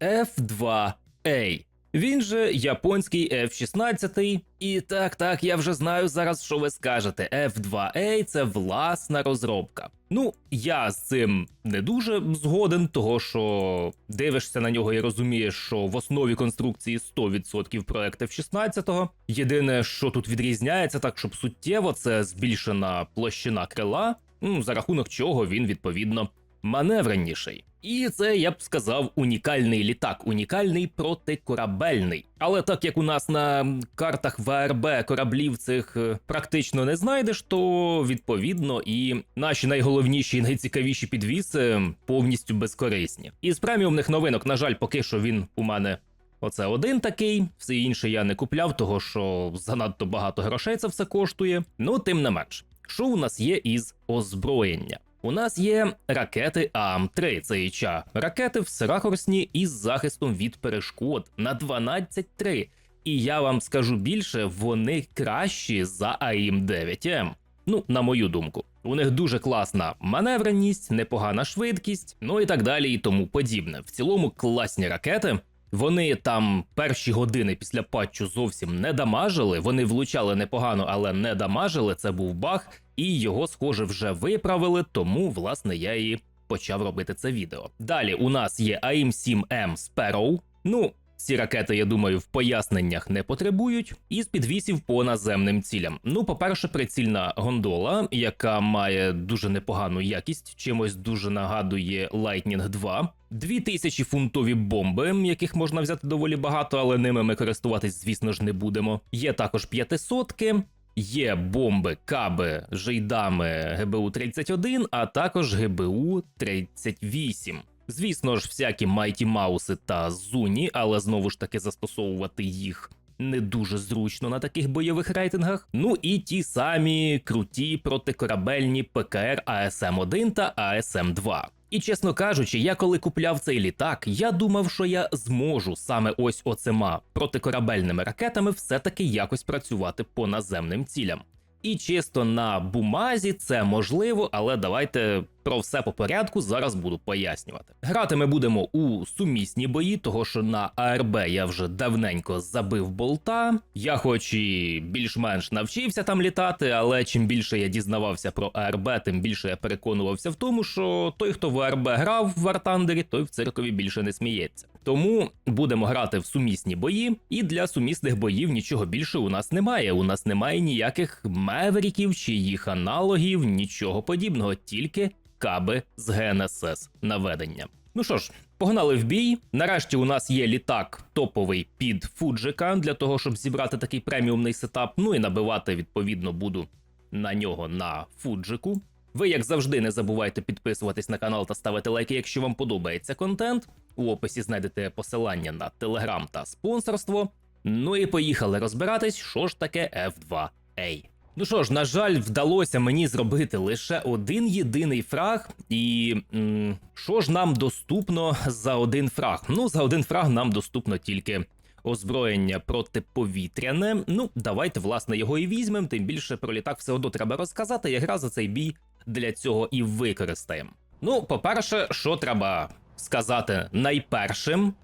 F2A. Він же японський F-16. І так, так, я вже знаю зараз, що ви скажете. F2A це власна розробка. Ну, я з цим не дуже згоден, того що дивишся на нього і розумієш, що в основі конструкції 100% проект F-16. Єдине, що тут відрізняється, так щоб суттєво, це збільшена площина крила, ну, за рахунок чого він відповідно маневренніший. І це я б сказав унікальний літак, унікальний протикорабельний. Але так як у нас на картах ВРБ кораблів цих е, практично не знайдеш, то відповідно і наші найголовніші і найцікавіші підвіси повністю безкорисні. Із преміумних новинок, на жаль, поки що він у мене. Оце один такий, все інше я не купляв, того що занадто багато грошей це все коштує. Ну, тим не менш, що у нас є із озброєння? У нас є ракети АМ-3, це ІЧА. Ракети всерахорсні із захистом від перешкод на 12-3. І я вам скажу більше, вони кращі за АІМ-9М. Ну, на мою думку. У них дуже класна маневреність, непогана швидкість, ну і так далі, і тому подібне. В цілому класні ракети. Вони там перші години після патчу зовсім не дамажили. Вони влучали непогано, але не дамажили. Це був баг, і його, схоже, вже виправили. Тому, власне, я і почав робити це відео. Далі у нас є AIM-7M Sparrow. Ну, ці ракети, я думаю, в поясненнях не потребують, із підвісів по наземним цілям. Ну, по-перше, прицільна гондола, яка має дуже непогану якість, чимось дуже нагадує Lightning 2. 2000 фунтові бомби, яких можна взяти доволі багато, але ними ми користуватись, звісно ж, не будемо. Є також п'ятисотки. Є бомби, каби, жейдами ГБУ 31, а також ГБУ 38. Звісно ж, всякі Майті Мауси та Зуні, але знову ж таки застосовувати їх не дуже зручно на таких бойових рейтингах. Ну і ті самі круті протикорабельні ПКР АСМ-1 та АСМ-2. І чесно кажучи, я коли купляв цей літак, я думав, що я зможу саме ось оцима протикорабельними ракетами все-таки якось працювати по наземним цілям. І чисто на бумазі це можливо, але давайте про все по порядку зараз буду пояснювати. Грати ми будемо у сумісні бої, того що на АРБ я вже давненько забив болта. Я хоч і більш-менш навчився там літати, але чим більше я дізнавався про АРБ, тим більше я переконувався в тому, що той, хто в АРБ грав в Вартандері, той в циркові більше не сміється. Тому будемо грати в сумісні бої, і для сумісних боїв нічого більше у нас немає. У нас немає ніяких меверіків чи їх аналогів, нічого подібного, тільки каби з ГНСС наведення. Ну що ж, погнали в бій. Нарешті у нас є літак топовий під Фуджика для того, щоб зібрати такий преміумний сетап. Ну і набивати відповідно буду на нього на Фуджику. Ви, як завжди, не забувайте підписуватись на канал та ставити лайки, якщо вам подобається контент. У описі знайдете посилання на телеграм та спонсорство. Ну і поїхали розбиратись, що ж таке F2A. Ну що ж, на жаль, вдалося мені зробити лише один єдиний фраг, і м, що ж нам доступно за один фраг? Ну, за один фраг нам доступно тільки озброєння протиповітряне. Ну, давайте, власне, його і візьмемо, тим більше про літак все одно треба розказати, я гра за цей бій для цього і використаємо. Ну, по-перше, що треба сказати найпершим,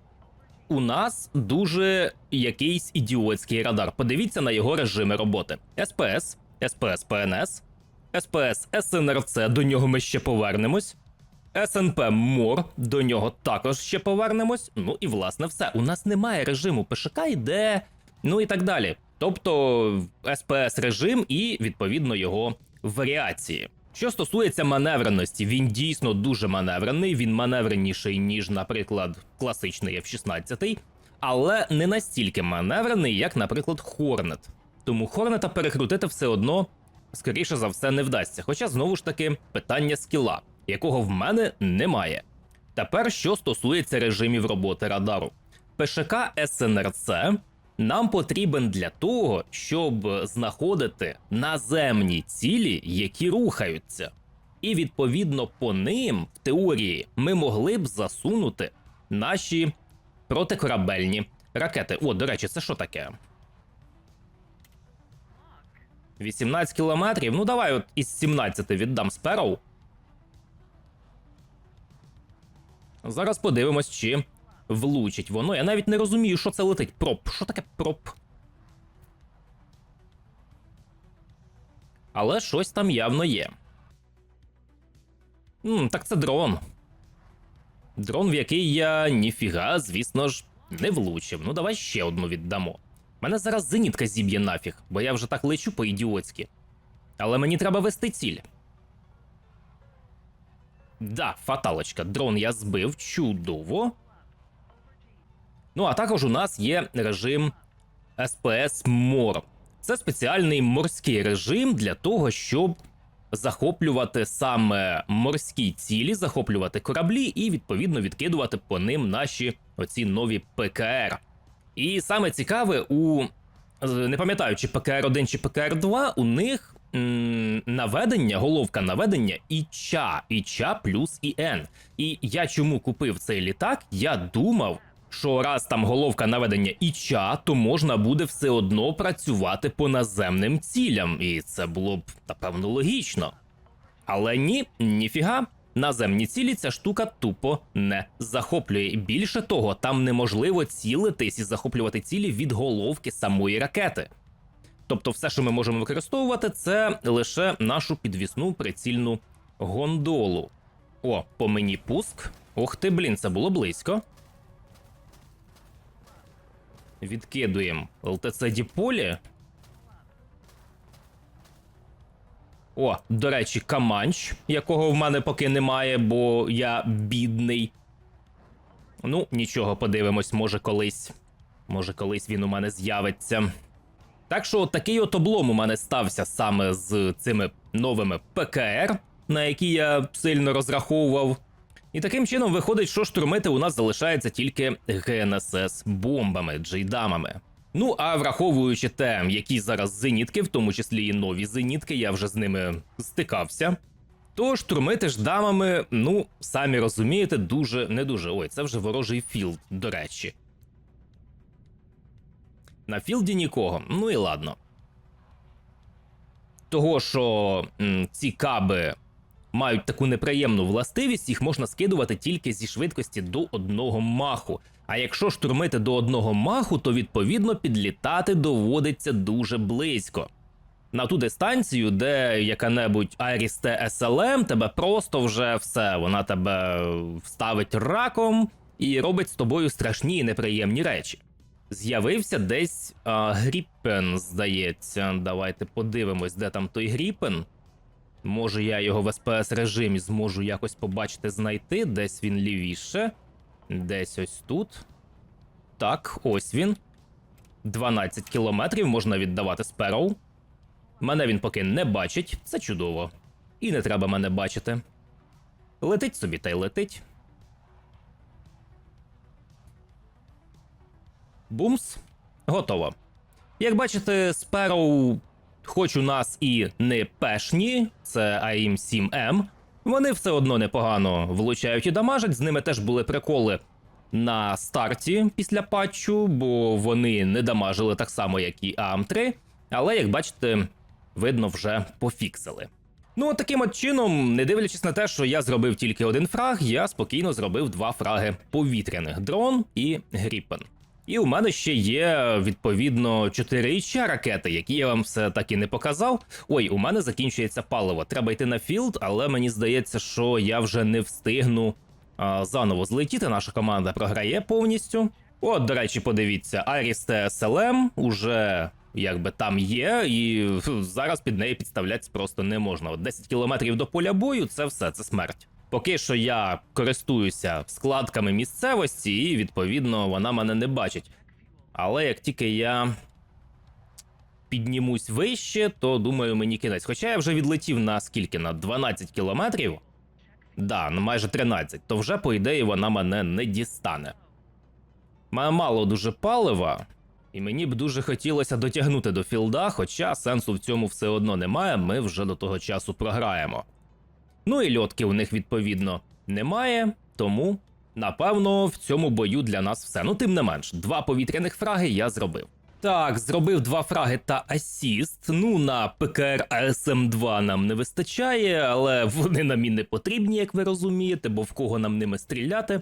у нас дуже якийсь ідіотський радар. Подивіться на його режими роботи: СПС, СПС ПНС, СПС СНРЦ, до нього ми ще повернемось. СНП МОР, до нього також ще повернемось. Ну і власне все. У нас немає режиму ПШК, йде, ну і так далі. Тобто СПС режим і відповідно його варіації. Що стосується маневреності, він дійсно дуже маневрений. Він маневреніший, ніж, наприклад, класичний F-16, але не настільки маневрений, як, наприклад, Хорнет. Тому Хорнета перекрутити все одно, скоріше за все, не вдасться. Хоча знову ж таки питання скіла, якого в мене немає. Тепер, що стосується режимів роботи радару, ПШК СНРЦ нам потрібен для того, щоб знаходити наземні цілі, які рухаються. І відповідно по ним, в теорії, ми могли б засунути наші протикорабельні ракети. О, до речі, це що таке? 18 кілометрів. Ну, давай от із 17 віддам Спероу. Зараз подивимось, чи влучить воно. Я навіть не розумію, що це летить. Проп. Що таке проп? Але щось там явно є. М, так це дрон. Дрон, в який я ніфіга, звісно ж, не влучив. Ну давай ще одну віддамо. Мене зараз зенітка зіб'є нафіг, бо я вже так лечу по-ідіотськи. Але мені треба вести ціль. Да, фаталочка. Дрон я збив. Чудово. Ну, а також у нас є режим SPS Мор. Це спеціальний морський режим для того, щоб захоплювати саме морські цілі, захоплювати кораблі і відповідно відкидувати по ним наші оці нові ПКР. І саме цікаве, у не пам'ятаю, чи ПКР-1 чи ПКР-2, у них м, наведення, головка наведення ІЧА, ІЧА плюс ІН. І я чому купив цей літак? Я думав, що раз там головка наведення ІЧА, то можна буде все одно працювати по наземним цілям, і це було б напевно логічно. Але ні, ніфіга. Наземні цілі ця штука тупо не захоплює. Більше того, там неможливо цілитись і захоплювати цілі від головки самої ракети. Тобто, все, що ми можемо використовувати, це лише нашу підвісну прицільну гондолу. О, по мені пуск. Ох ти, блін, це було близько. Відкидуємо ЛТЦ Діполі. О, до речі, Каманч, якого в мене поки немає, бо я бідний. Ну, нічого, подивимось, може колись. Може, колись він у мене з'явиться. Так що такий от облом у мене стався саме з цими новими ПКР, на які я сильно розраховував. І таким чином виходить, що штурмити у нас залишається тільки ГНСС бомбами, джейдамами. Ну а враховуючи те, які зараз зенітки, в тому числі і нові зенітки, я вже з ними стикався. То штурмити ж дамами, ну, самі розумієте, дуже не дуже. Ой, це вже ворожий філд, до речі. На філді нікого. Ну і ладно. Того, що м, ці каби мають таку неприємну властивість, їх можна скидувати тільки зі швидкості до одного маху. А якщо штурмити до одного маху, то відповідно підлітати доводиться дуже близько. На ту дистанцію, де яка-небудь Арісте СЛМ тебе просто вже все, вона тебе вставить раком і робить з тобою страшні і неприємні речі. З'явився десь а, Гріппен, здається. Давайте подивимось, де там той Гріппен. Може, я його в СПС режимі зможу якось побачити, знайти. Десь він лівіше. Десь ось тут. Так, ось він. 12 кілометрів можна віддавати Спероу. Мене він поки не бачить, це чудово. І не треба мене бачити. Летить собі та й летить. Бумс. Готово. Як бачите, Sparrow хоч у нас і не пешні, це AIM 7M, вони все одно непогано влучають і дамажать. З ними теж були приколи на старті після патчу, бо вони не дамажили так само, як і AM3. Але, як бачите, видно, вже пофіксили. Ну, таким от чином, не дивлячись на те, що я зробив тільки один фраг, я спокійно зробив два фраги повітряних дрон і Гріппен. І у мене ще є відповідно 4 ще ракети, які я вам все так і не показав. Ой, у мене закінчується паливо. Треба йти на філд, але мені здається, що я вже не встигну а, заново злетіти. Наша команда програє повністю. От, до речі, подивіться, Арісте СЛМ уже якби там є, і зараз під неї підставлятися просто не можна. От 10 кілометрів до поля бою це все, це смерть. Поки що я користуюся складками місцевості, і відповідно вона мене не бачить. Але як тільки я піднімусь вище, то думаю, мені кінець. Хоча я вже відлетів на скільки? На 12 кілометрів. Да, на майже 13, то вже, по ідеї, вона мене не дістане. Має мало дуже палива, і мені б дуже хотілося дотягнути до філда, хоча сенсу в цьому все одно немає, ми вже до того часу програємо. Ну і льотки у них відповідно немає, тому напевно в цьому бою для нас все. Ну, тим не менш, два повітряних фраги я зробив. Так, зробив два фраги та асіст. Ну, на ПКР АСМ-2 нам не вистачає, але вони нам і не потрібні, як ви розумієте, бо в кого нам ними стріляти.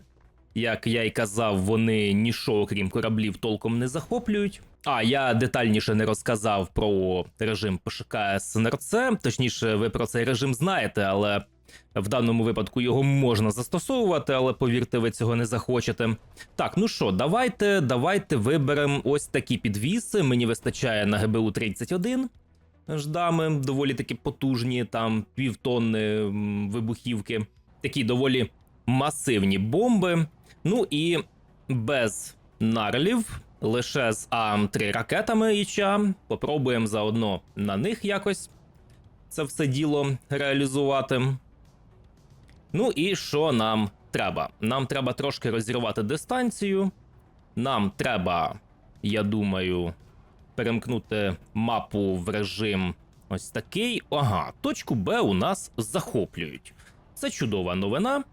Як я й казав, вони нічого крім кораблів толком не захоплюють. А я детальніше не розказав про режим ПШК СНРЦ. Точніше, ви про цей режим знаєте, але в даному випадку його можна застосовувати, але повірте, ви цього не захочете. Так, ну що, давайте, давайте виберемо ось такі підвіси. Мені вистачає на ГБУ 31. Ждами доволі таки потужні, там півтонни вибухівки. Такі доволі масивні бомби. Ну і без нарлів, лише з АМ-3 ракетами іча. Попробуємо заодно на них якось це все діло реалізувати. Ну і що нам треба? Нам треба трошки розірвати дистанцію. Нам треба, я думаю, перемкнути мапу в режим ось такий. Ага, точку Б у нас захоплюють. Це чудова новина.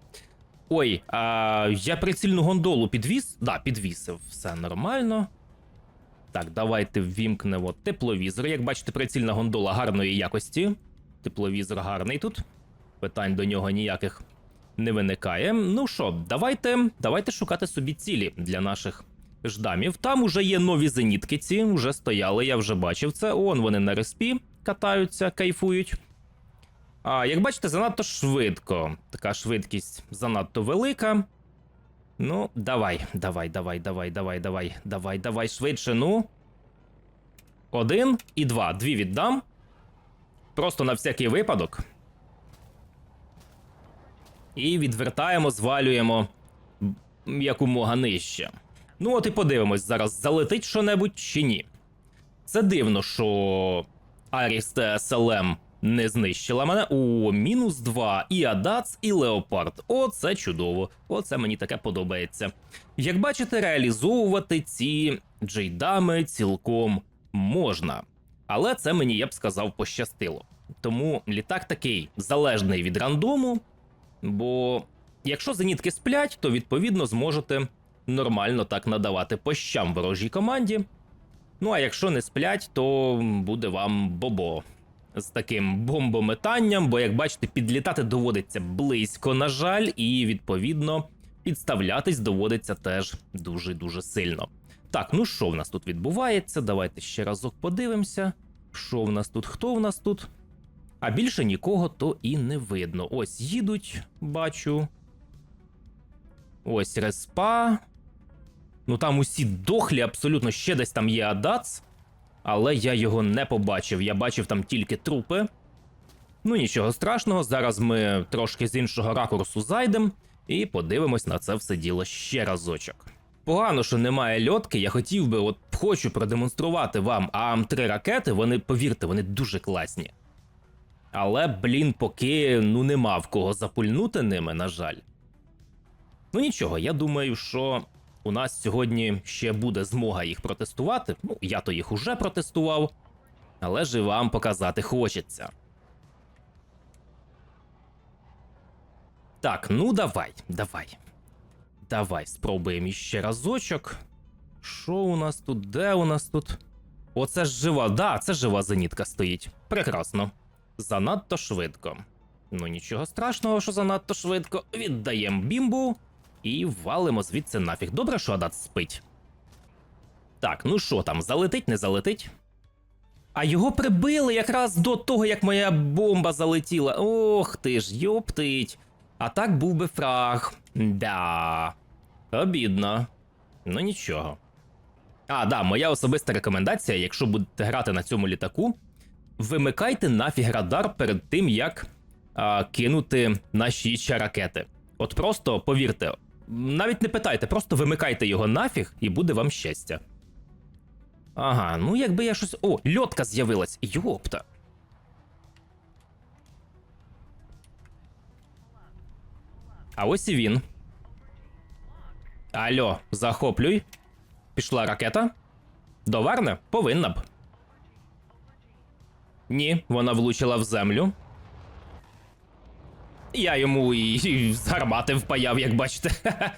Ой, а я прицільну гондолу підвіз? Да, підвісив, все нормально. Так, давайте ввімкнемо тепловізор. Як бачите, прицільна гондола гарної якості. Тепловізор гарний тут. Питань до нього ніяких не виникає. Ну що, давайте, давайте шукати собі цілі для наших ждамів. Там уже є нові зенітки ці, вже стояли, я вже бачив це. Он вони на респі катаються, кайфують. А як бачите, занадто швидко. Така швидкість занадто велика. Ну, давай, давай, давай, давай, давай, давай, давай, давай швидше. Ну. Один і два. Дві віддам. Просто на всякий випадок. І відвертаємо, звалюємо якомога нижче. Ну, от і подивимось зараз, залетить що-небудь чи ні. Це дивно, що Аріс ТСЛМ не знищила мене. О, мінус 2. І Адац, і Леопард. Оце чудово. Оце мені таке подобається. Як бачите, реалізовувати ці джейдами цілком можна. Але це мені, я б сказав, пощастило. Тому літак такий залежний від рандому. Бо якщо зенітки сплять, то відповідно зможете нормально так надавати по щам ворожій команді. Ну а якщо не сплять, то буде вам бобо з таким бомбометанням, бо, як бачите, підлітати доводиться близько, на жаль, і відповідно підставлятись доводиться теж дуже-дуже сильно. Так, ну що в нас тут відбувається? Давайте ще разок подивимося. Що в нас тут? Хто в нас тут? А більше нікого то і не видно. Ось їдуть, бачу. Ось респа. Ну там усі дохлі, абсолютно ще десь там є Адац. Але я його не побачив. Я бачив там тільки трупи. Ну нічого страшного, зараз ми трошки з іншого ракурсу зайдемо і подивимось на це все діло ще разочок. Погано, що немає льотки, я хотів би, от хочу продемонструвати вам АМ-3 ракети, вони, повірте, вони дуже класні. Але, блін, поки ну нема в кого запульнути ними, на жаль. Ну нічого, я думаю, що у нас сьогодні ще буде змога їх протестувати. Ну, я то їх уже протестував, але ж і вам показати хочеться. Так, ну давай, давай. Давай, спробуємо іще разочок. Що у нас тут? Де у нас тут? Оце ж жива, да, це жива зенітка стоїть. Прекрасно. Занадто швидко. Ну нічого страшного, що занадто швидко. Віддаємо бімбу і валимо звідси нафіг. Добре, що Адат спить. Так, ну що там, залетить, не залетить? А його прибили якраз до того, як моя бомба залетіла. Ох ти ж, йоптить. А так був би фраг. Да. Обідно. Ну нічого. А, да, моя особиста рекомендація, якщо будете грати на цьому літаку, вимикайте нафіг радар перед тим, як а, кинути наші ще ракети. От просто повірте, навіть не питайте, просто вимикайте його нафіг, і буде вам щастя. Ага, ну якби я щось. О, льотка з'явилась. Йопта. А ось і він. Алло, захоплюй. Пішла ракета. Доверне? Повинна б. Ні, вона влучила в землю. Я йому і, і з гармати впаяв, як бачите.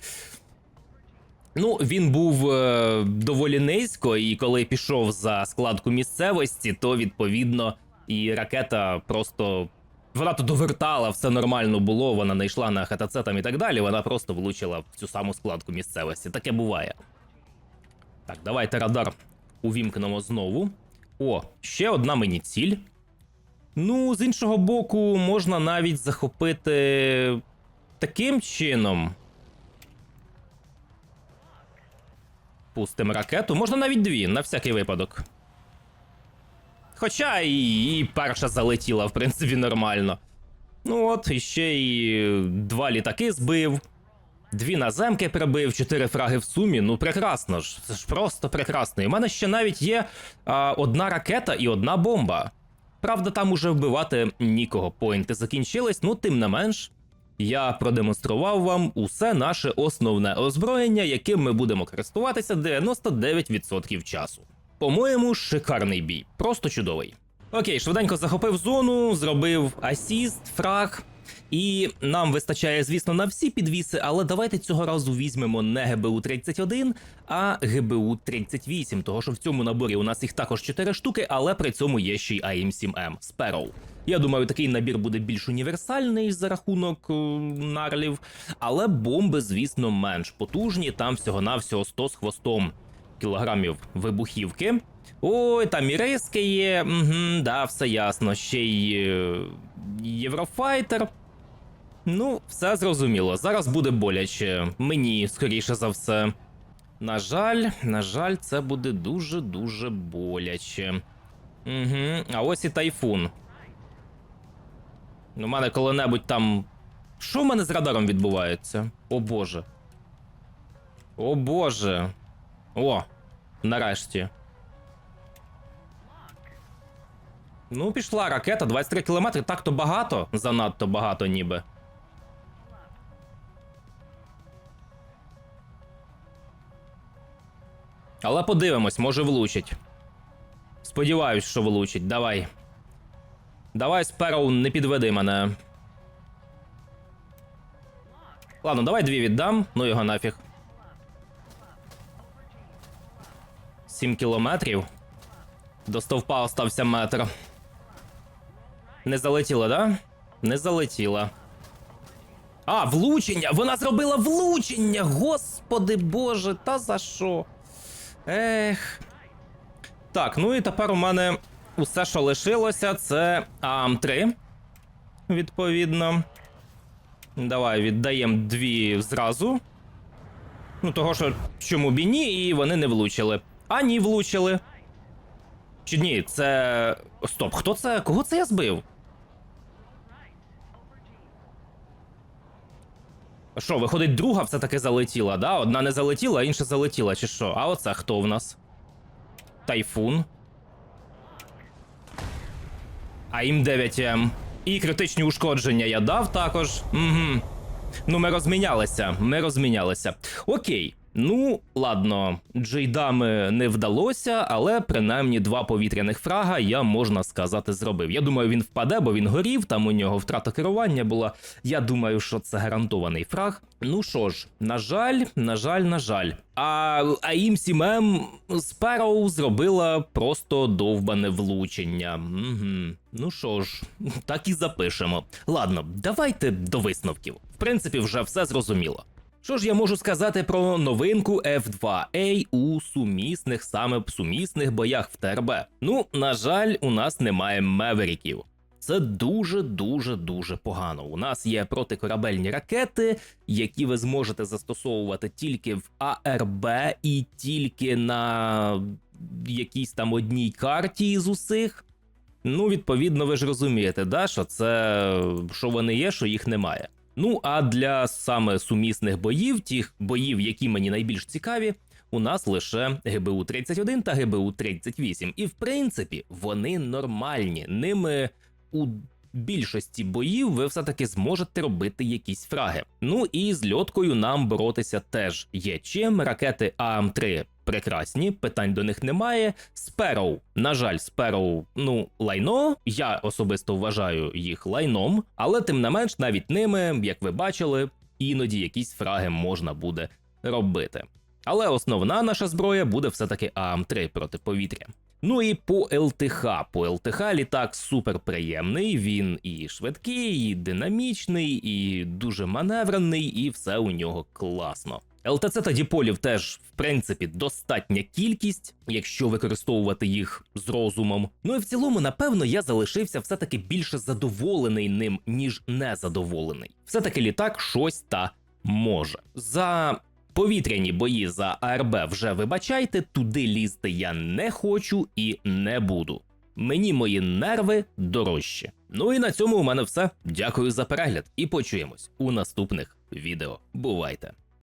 Ну, він був е, доволі низько, і коли пішов за складку місцевості, то відповідно і ракета просто Вона то довертала, все нормально було, вона не йшла на ХТЦ там і так далі, вона просто влучила в цю саму складку місцевості. Таке буває. Так, давайте радар увімкнемо знову. О, ще одна мені ціль. Ну, з іншого боку, можна навіть захопити таким чином. Пустим ракету. Можна навіть дві, на всякий випадок. Хоча і, і перша залетіла, в принципі, нормально. Ну от, і ще і два літаки збив, дві наземки прибив, чотири фраги в сумі. Ну, прекрасно ж. Це ж просто прекрасно. І в мене ще навіть є а, одна ракета і одна бомба. Правда, там уже вбивати нікого. Поінти закінчились, ну тим не менш. Я продемонстрував вам усе наше основне озброєння, яким ми будемо користуватися 99% часу. По-моєму, шикарний бій, просто чудовий. Окей, швиденько захопив зону, зробив асіст, фраг. І нам вистачає, звісно, на всі підвіси, але давайте цього разу візьмемо не ГБУ 31, а ГБУ 38, того що в цьому наборі у нас їх також 4 штуки, але при цьому є ще й АМ7М Sparrow. Я думаю, такий набір буде більш універсальний за рахунок е, нарлів, але бомби, звісно, менш потужні. Там всього-навсього 100 з хвостом кілограмів вибухівки. Ой, там і риски є. Угу, да, все ясно. Ще й е, Єврофайтер. Ну, все зрозуміло. Зараз буде боляче. Мені, скоріше за все. На жаль, на жаль, це буде дуже-дуже боляче. Угу. А ось і тайфун. У мене коли-небудь там. Що в мене з радаром відбувається? О боже. О боже. О, нарешті. Ну, пішла ракета, 23 кілометри, так то багато, занадто багато ніби. Але подивимось, може влучить. Сподіваюсь, що влучить. Давай. Давай, Спероу, не підведи мене. Ладно, давай дві віддам, ну його нафіг. 7 кілометрів. До стовпа остався метр. Не залетіла, да? Не залетіла. А, влучення! Вона зробила влучення! Господи боже, та за що? Ех. Так, ну і тепер у мене усе, що лишилося, це АМ3. Відповідно. Давай віддаємо дві зразу. Ну, того, що чому б і ні, і вони не влучили. А ні, влучили. Чи ні, це. Стоп, хто це? Кого це я збив? Що, виходить, друга все-таки залетіла, да? Одна не залетіла, а інша залетіла, чи що? А оце хто в нас? Тайфун. А їм 9М. І критичні ушкодження я дав також. Угу. Ну, ми розмінялися. Ми розмінялися. Окей. Ну, ладно, джейдами не вдалося, але принаймні два повітряних фрага я можна сказати зробив. Я думаю, він впаде, бо він горів. Там у нього втрата керування була. Я думаю, що це гарантований фраг. Ну що ж, на жаль, на жаль, на жаль. А АІМ 7М Sparrow зробила просто довбане влучення. Угу. Ну що ж, так і запишемо. Ладно, давайте до висновків. В принципі, вже все зрозуміло. Що ж я можу сказати про новинку F2A у сумісних саме сумісних боях в ТРБ? Ну, на жаль, у нас немає меверіків. Це дуже дуже дуже погано. У нас є протикорабельні ракети, які ви зможете застосовувати тільки в АРБ і тільки на якійсь там одній карті з усіх. Ну, відповідно, ви ж розумієте, да, що це що вони є, що їх немає. Ну а для саме сумісних боїв, тих боїв, які мені найбільш цікаві, у нас лише ГБУ 31 та ГБУ 38. І в принципі вони нормальні. Ними у більшості боїв ви все-таки зможете робити якісь фраги. Ну і з льоткою нам боротися теж є чим. Ракети АМ3 прекрасні, питань до них немає. Спероу, на жаль, Спероу, ну, лайно. Я особисто вважаю їх лайном, але тим не менш, навіть ними, як ви бачили, іноді якісь фраги можна буде робити. Але основна наша зброя буде все-таки АМ3 проти повітря. Ну і по ЛТХ. По ЛТХ літак супер приємний. Він і швидкий, і динамічний, і дуже маневрений, і все у нього класно. ЛТЦ та діполів теж, в принципі, достатня кількість, якщо використовувати їх з розумом. Ну і в цілому, напевно, я залишився все-таки більше задоволений ним, ніж незадоволений. Все-таки літак щось та може. За повітряні бої за АРБ вже вибачайте, туди лізти я не хочу і не буду. Мені мої нерви дорожчі. Ну і на цьому у мене все. Дякую за перегляд і почуємось у наступних відео. Бувайте!